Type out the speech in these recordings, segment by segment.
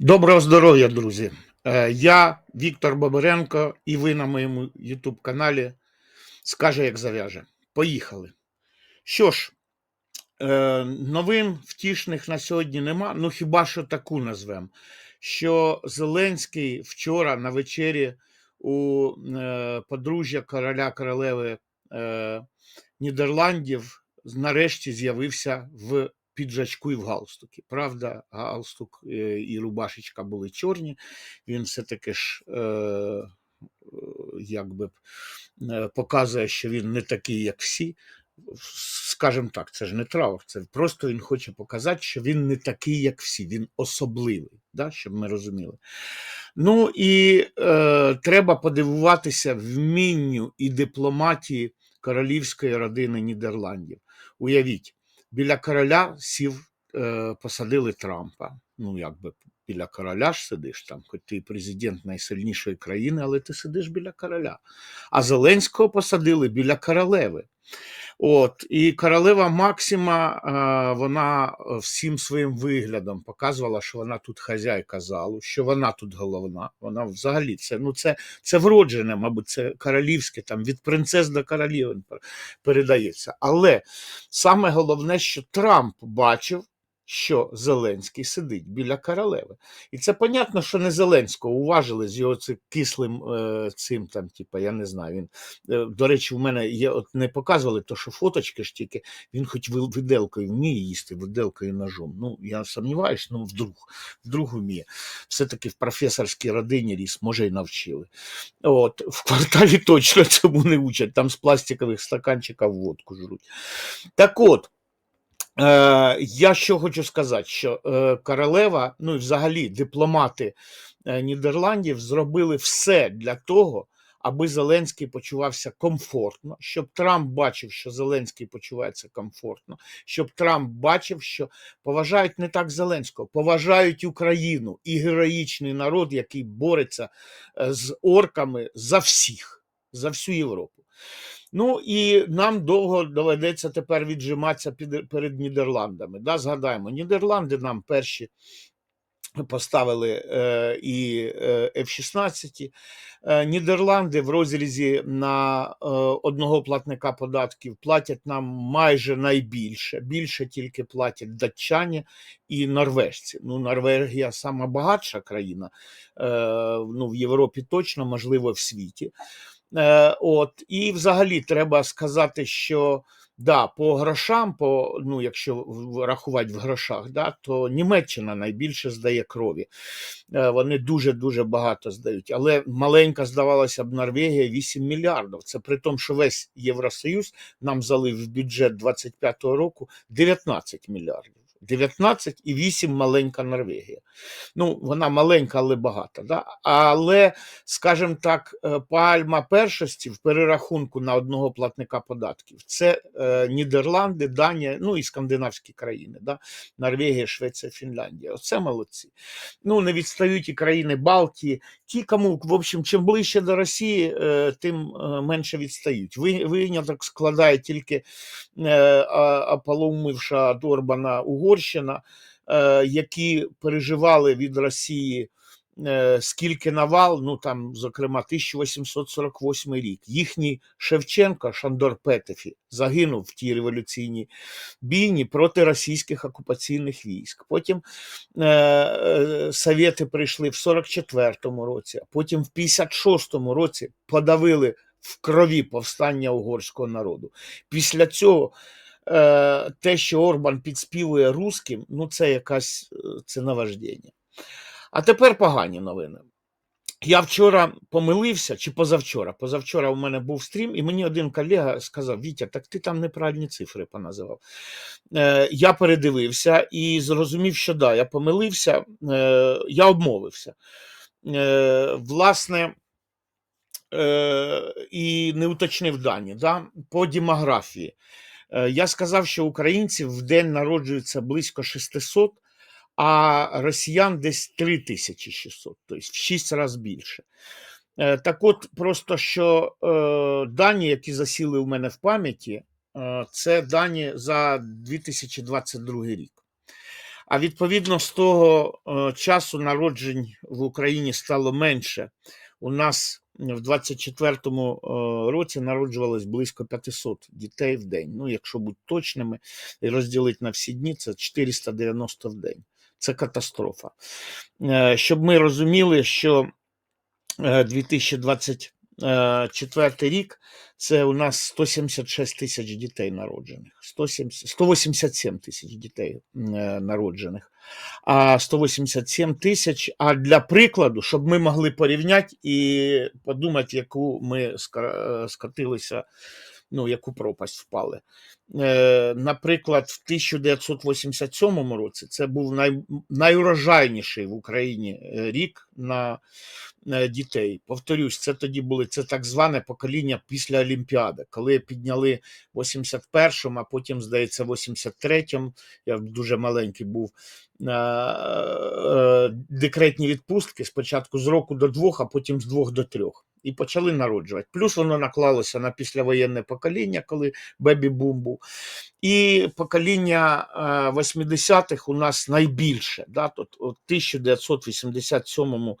Доброго здоров'я, друзі! Е, Я Віктор Бобренко, і ви на моєму YouTube каналі Скаже, як зав'яже. Поїхали. Що ж, е, новин втішних на сьогодні нема. Ну хіба що таку назвемо, що Зеленський вчора на вечері у е, подружжя короля королеви Нідерландів нарешті з'явився в піджачку і в галстукі. Правда, галстук е, і рубашечка були чорні. Він все-таки ж е, е, якби показує, що він не такий, як всі. Скажімо так, це ж не траур, це просто він хоче показати, що він не такий, як всі, він особливий, да, щоб ми розуміли. Ну і е, треба подивуватися вмінню і дипломатії королівської родини Нідерландів. Уявіть, біля короля сів, е, посадили Трампа. Ну, якби біля короля ж сидиш там, хоч ти президент найсильнішої країни, але ти сидиш біля короля. А Зеленського посадили біля королеви. От, і королева Максима, е, вона всім своїм виглядом показувала, що вона тут хазяйка залу, що вона тут головна. Вона взагалі це, ну це, це вроджене, мабуть, це королівське, там від принцес до королів передається. Але саме головне, що Трамп бачив, що Зеленський сидить біля королеви. І це понятно, що не Зеленського уважили з його цим кислим е, цим там, типа, я не знаю. Він, е, до речі, в мене є, от не показували, то що фоточки ж тільки він хоч ви- виделкою вміє їсти, виделкою ножом. Ну, я сумніваюсь, ну вдруг, вдруг вміє. Все-таки в професорській родині ріс, може, і навчили. От, в кварталі точно цьому не учать, там з пластикових стаканчиків водку жруть. Так от. Е, я що хочу сказати, що е, королева, ну і взагалі дипломати е, Нідерландів зробили все для того, аби Зеленський почувався комфортно, щоб Трамп бачив, що Зеленський почувається комфортно, щоб Трамп бачив, що поважають не так Зеленського, поважають Україну і героїчний народ, який бореться з орками за всіх, за всю Європу. Ну і нам довго доведеться тепер віджиматися під, перед Нідерландами. Да, згадаємо, Нідерланди нам перші поставили е, і е, F-16. Е, Нідерланди в розрізі на е, одного платника податків платять нам майже найбільше. Більше тільки платять датчані і норвежці. Ну, Норвегія сама багатша країна, е, ну, в Європі точно, можливо, в світі. Е, от, і взагалі треба сказати, що да, по грошам, по, ну, якщо рахувати в грошах, да, то Німеччина найбільше здає крові. Е, Вони дуже-дуже багато здають. Але маленька, здавалося б, Норвегія 8 мільярдів. Це при тому, що весь Євросоюз нам залив в бюджет 25-го року 19 мільярдів. 19 і 8 маленька Норвегія. Ну, вона маленька, але багата. Да? Але скажімо так, е, пальма першості в перерахунку на одного платника податків це е, Нідерланди, Данія, ну і скандинавські країни, да? Норвегія, Швеція, Фінляндія. Оце молодці. Ну, не відстають і країни Балтії. Ті, кому, в общем, чим ближче до Росії, е, тим е, менше відстають. Ви- Виняток складає тільки е, ополумивша Орбана Угорщина, е, які переживали від Росії е, скільки навал, ну там, зокрема, 1848 рік. Їхній Шевченко, Шандор Петефі, загинув в тій революційній бійні проти російських окупаційних військ. Потім е, е, совєти прийшли в 44-му році, а потім в 56-му році подавили в крові повстання угорського народу. Після цього е, те, що Орбан підспівує русським, ну це якась е, це наваждення. А тепер погані новини. Я вчора помилився, чи позавчора. Позавчора у мене був стрім, і мені один колега сказав: Вітя, так ти там неправильні цифри поназивав. Е, я передивився і зрозумів, що да, я помилився, е, я обмовився. Е, власне, е, і не уточнив дані да, по демографії. Е, Я сказав, що українців в день народжується близько 600, а росіян десь 3600, тобто в 6 разів більше. Е, Так от, просто що е, дані, які засіли у мене в пам'яті, це дані за 2022 рік. А відповідно з того часу народжень в Україні стало менше. У нас в 24-му е, році народжувалось близько 500 дітей в день. Ну, якщо бути точними, і розділити на всі дні, це 490 в день. Це катастрофа. Е, щоб ми розуміли, що е, 2020 Е, четвертий рік це у нас 176 тисяч дітей народжених, 170, 187 тисяч дітей е, народжених, а 187 тисяч. А для прикладу, щоб ми могли порівняти і подумати, яку ми скатилися, е, ну яку пропасть впали. Наприклад, в 1987 році це був най, найурожайніший в Україні рік на дітей. Повторюсь, це тоді були це так зване покоління після Олімпіади, коли підняли 81-му, а потім, здається, 83-му, я дуже маленький був, е, декретні відпустки спочатку з року до двох, а потім з двох до трьох. І почали народжувати. Плюс воно наклалося на післявоєнне покоління, коли бебі-бум був. І покоління е, 80-х у нас найбільше. Да? Тут, от 1987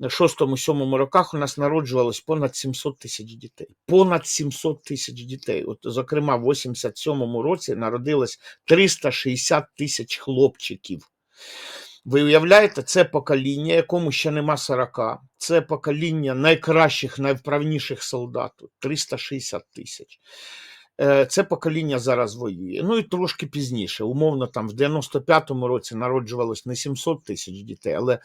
6-7 роках у нас народжувалось понад 700 тисяч дітей. Понад 700 тисяч дітей. От, зокрема, в 87-му році народилось 360 тисяч хлопчиків. Ви уявляєте, це покоління, якому ще нема 40. Це покоління найкращих, найвправніших солдат. 360 тисяч. Е, Це покоління зараз воює. Ну і трошки пізніше. Умовно, там в 95-му році народжувалось не 700 тисяч дітей, але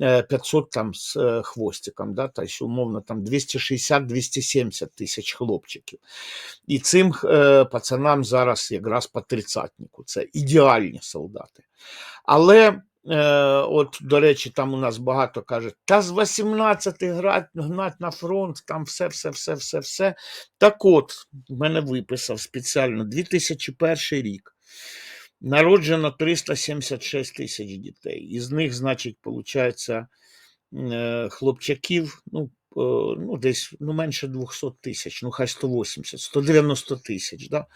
е, 500 там з е, хвостиком, да, тобто, умовно, там 260-270 тисяч хлопчиків. І цим е, пацанам зараз якраз по тридцятнику. Це ідеальні солдати. Але Е, от, до речі, там у нас багато кажуть, та з 18 грать, гнать на фронт, там все, все, все, все, все. Так от, в мене виписав спеціально 2001 рік. Народжено 376 тисяч дітей. Із них, значить, виходить, е, хлопчаків, ну, е, ну, десь ну, менше 200 тисяч, ну хай 180, 190 тисяч. Да?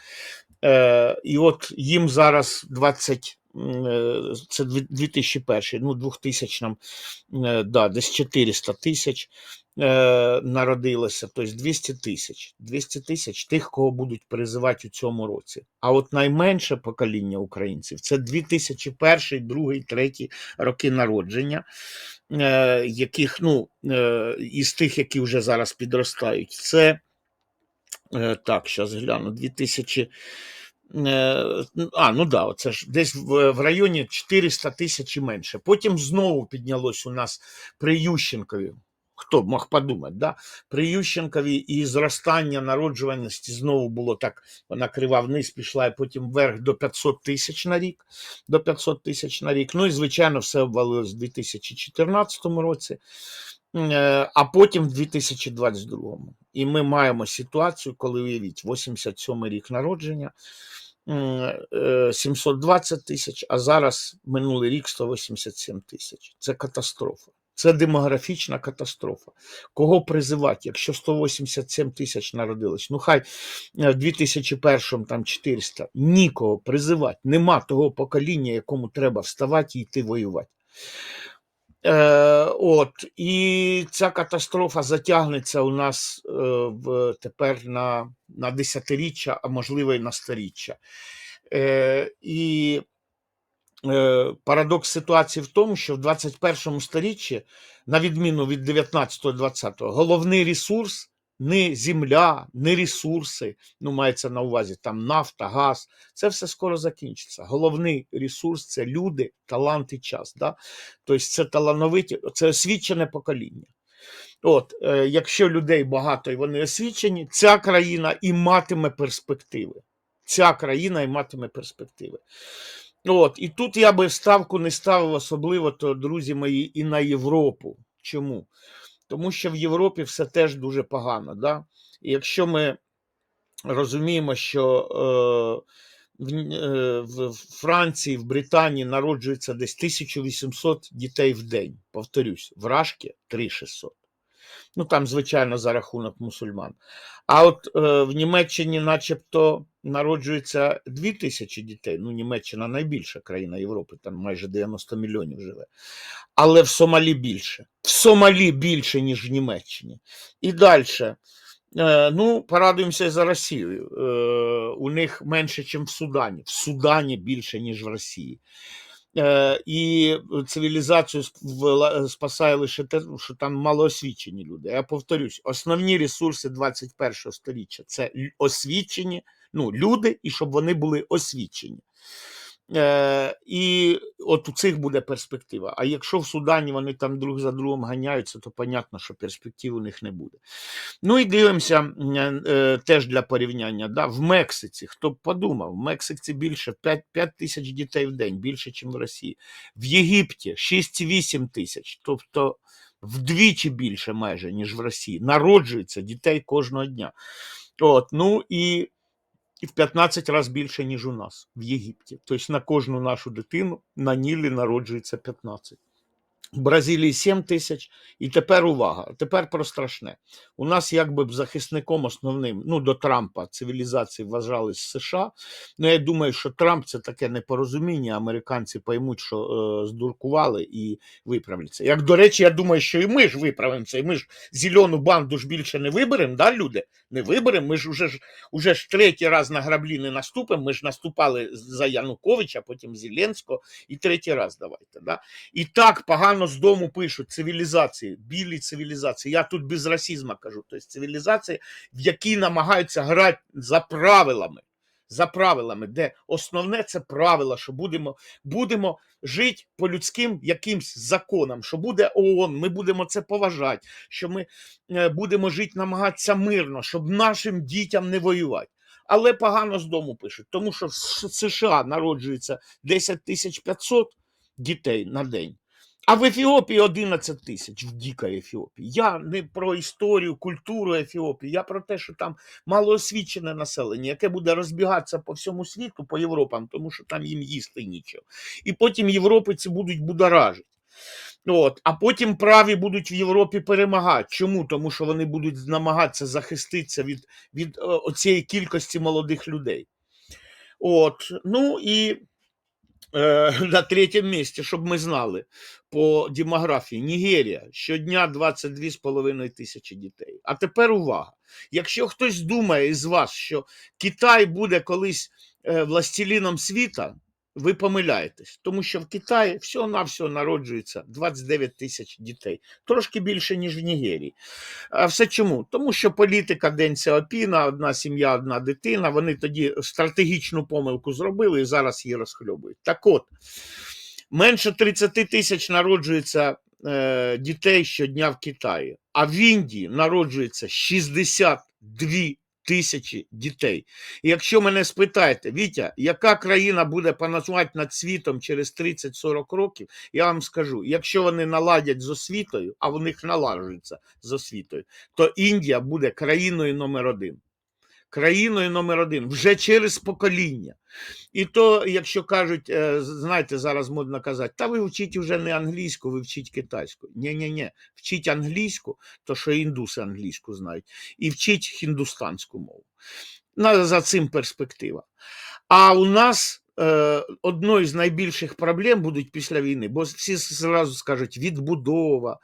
Е, і от їм зараз 20, м, е, це 2001, ну 2000 е, да, десь 400 тисяч е, народилося, тобто 200 тисяч. 200 тисяч тих, кого будуть призивати у цьому році. А от найменше покоління українців це 2001, 2, 3 роки народження, е, яких, ну, е, із тих, які вже зараз підростають. Це Е, Так, зараз гляну. 2000. Е, А, ну да, це ж десь в, районі 400 тисяч і менше. Потім знову піднялось у нас при Ющенкові. Хто б мог подумати, да? при Ющенкові і зростання народжуваності знову було так, вона крива вниз пішла, і потім вверх до 500 тисяч на рік. До 500 тисяч на рік. Ну і звичайно, все обвалилось в 2014 році, е, а потім в 2022. І ми маємо ситуацію, коли уявіть, 87 рік народження, е, 720 тисяч, а зараз минулий рік 187 тисяч. Це катастрофа. Це демографічна катастрофа. Кого призивати, якщо 187 тисяч народилось? Ну хай е, в 2001 там 400. Нікого призивати. Нема того покоління, якому треба вставати і йти воювати. Е, от, і ця катастрофа затягнеться у нас е, в, тепер на, на десятиріччя, а можливо і на сторіччя. Е, і е, парадокс ситуації в тому, що в 21 сторіччі, на відміну від 19-20, головний ресурс не земля, не ресурси, ну мається на увазі там нафта, газ. Це все скоро закінчиться. Головний ресурс це люди, талант і час. Да? Тобто це талановиті, це освічене покоління. От, е, якщо людей багато і вони освічені, ця країна і матиме перспективи. Ця країна і матиме перспективи. От, і тут я би ставку не ставив особливо, то, друзі мої, і на Європу. Чому? Тому що в Європі все теж дуже погано. Да? І якщо ми розуміємо, що е, в, е, в Франції, в Британії народжується десь 1800 дітей в день. Повторюсь, в Рашки 3600. Ну там, звичайно, за рахунок мусульман. А от е, в Німеччині, начебто, народжується 2 тисячі дітей. Ну, Німеччина найбільша країна Європи, там майже 90 мільйонів живе. Але в Сомалі більше. В Сомалі більше, ніж в Німеччині. І далі. Е, ну, порадуємося за Росією. Е, у них менше, ніж в Судані. В Судані більше, ніж в Росії. Е, і цивілізацію сп- спасає лише те, що там малоосвічені люди. Я повторюсь, основні ресурси 21 століття це освічені, ну, люди, і щоб вони були освічені. Е, і от у цих буде перспектива. А якщо в Судані вони там друг за другом ганяються, то понятно, що перспектив у них не буде. Ну і дивимося м, е, теж для порівняння. Да, в Мексиці, хто б подумав, в Мексиці більше 5, 5 тисяч дітей в день, більше, ніж в Росії. В Єгипті 6-8 тисяч, тобто вдвічі більше майже, ніж в Росії. Народжується дітей кожного дня. От, ну і, і в 15 разів більше, ніж у нас в Єгипті. Тобто на кожну нашу дитину на Нілі народжується 15. В Бразилії 7 тисяч. І тепер увага. Тепер про страшне. У нас якби захисником основним, ну до Трампа цивілізації вважались США. Ну я думаю, що Трамп це таке непорозуміння. Американці поймуть, що е, здуркували і виправляться. Як до речі, я думаю, що і ми ж виправимося, і ми ж зелену банду ж більше не виберемо, да, люди? Не виберемо. Ми ж уже ж уже ж третій раз на граблі не наступимо. Ми ж наступали за Януковича, потім Зеленського, і третій раз давайте. Да? І так погано з дому пишуть цивілізації, білі цивілізації. Я тут без расизму кажу. Тобто цивілізації, в які намагаються грати за правилами. За правилами, де основне це правило, що будемо, будемо жити по людським якимсь законам, що буде ООН, ми будемо це поважати, що ми е, будемо жити, намагатися мирно, щоб нашим дітям не воювати. Але погано з дому пишуть, тому що в США народжується 10 тисяч 500 дітей на день. А в Ефіопії 11 тисяч в дикій Ефіопії. Я не про історію, культуру Ефіопії, я про те, що там малоосвічене населення, яке буде розбігатися по всьому світу, по Європам, тому що там їм їсти нічого. І потім європейці будуть будоражити. От, а потім праві будуть в Європі перемагати. Чому? Тому що вони будуть намагатися захиститися від, від е, оцієї кількості молодих людей. От, ну і на третьому місці, щоб ми знали, по демографії Нігерія щодня 22,5 тисячі дітей. А тепер увага. Якщо хтось думає із вас, що Китай буде колись властіліном властеліном світа, ви помиляєтесь, тому що в Китаї всього-навсього народжується 29 тисяч дітей, трошки більше, ніж в Нігерії. А все чому? Тому що політика День Сяопіна, одна сім'я, одна дитина, вони тоді стратегічну помилку зробили і зараз її розхльобують. Так от, менше 30 тисяч народжується е, дітей щодня в Китаї, а в Індії народжується 62 тисячі дітей. І якщо мене спитаєте, Вітя, яка країна буде панувати над світом через 30-40 років, я вам скажу, якщо вони наладять з освітою, а в них наладжується з освітою, то Індія буде країною номер один. Країною номер один вже через покоління. І то, якщо кажуть, е, знаєте, зараз модно казати, та ви вчіть вже не англійську, ви вчіть китайську. Ні-ні-ні, вчіть англійську, то що індуси англійську знають, і вчіть хіндустанську мову. За цим перспектива. А у нас одною з найбільших проблем будуть після війни, бо всі зразу скажуть відбудова,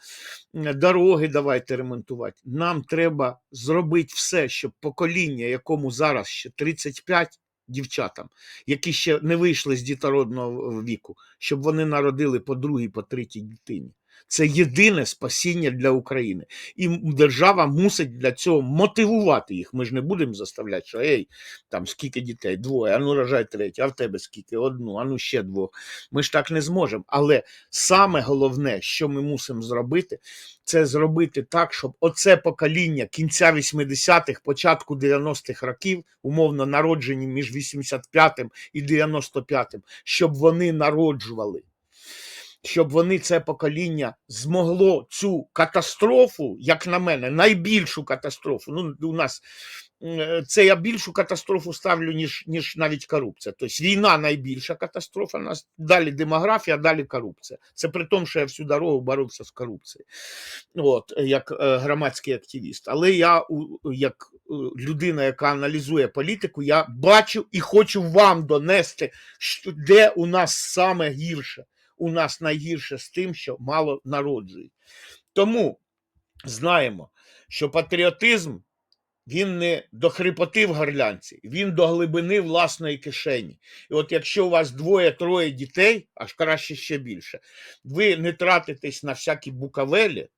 е, дороги давайте ремонтувати. Нам треба зробити все, щоб покоління, якому зараз ще 35 дівчатам, які ще не вийшли з дітородного віку, щоб вони народили по другій, по третій дитині. Це єдине спасіння для України. І держава мусить для цього мотивувати їх. Ми ж не будемо заставляти, що ей, там скільки дітей, двоє, а ну рожай третє, а в тебе скільки, одну, а ну ще двох. Ми ж так не зможемо. Але саме головне, що ми мусимо зробити, це зробити так, щоб оце покоління кінця 80-х, початку 90-х років, умовно народжені між 85-м і 95-м, щоб вони народжували. Щоб вони це покоління змогло цю катастрофу, як на мене, найбільшу катастрофу. Ну, у нас е, це я більшу катастрофу ставлю, ніж, ніж навіть корупція. Тобто війна найбільша катастрофа, нас далі демографія, далі корупція. Це при тому, що я всю дорогу боровся з корупцією, от, як е, громадський активіст. Але я, як е, людина, яка аналізує політику, я бачу і хочу вам донести, де у нас саме гірше. У нас найгірше з тим, що мало народжують. Тому знаємо, що патріотизм він не до хрипоти в горлянці, він до глибини власної кишені. І от якщо у вас двоє-троє дітей, аж краще ще більше, ви не тратитесь на всякі букавелі,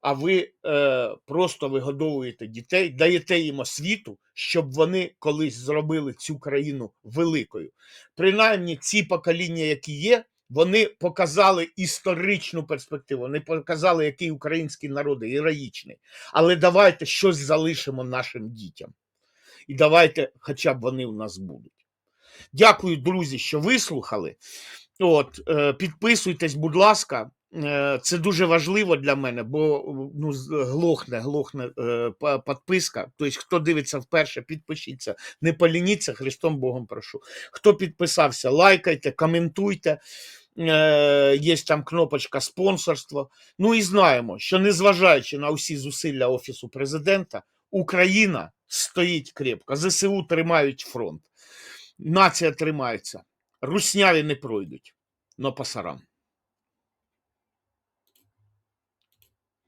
а ви е, просто вигодовуєте дітей, даєте їм освіту, щоб вони колись зробили цю країну великою. Принаймні, ці покоління, які є, вони показали історичну перспективу, вони показали, який український народ героїчний. Але давайте щось залишимо нашим дітям. І давайте, хоча б вони у нас будуть. Дякую, друзі, що вислухали. От, е, підписуйтесь, будь ласка. Е, Це дуже важливо для мене, бо ну, глохне, глохне е, підписка. Тобто, хто дивиться вперше, підпишіться. Не полініться, Христом Богом прошу. Хто підписався, лайкайте, коментуйте. Е, Є там кнопочка спонсорство. Ну і знаємо, що незважаючи на усі зусилля Офісу президента, Україна стоїть крепко. ЗСУ тримають фронт. Нація тримається. Русняві не пройдуть. Но пасарам.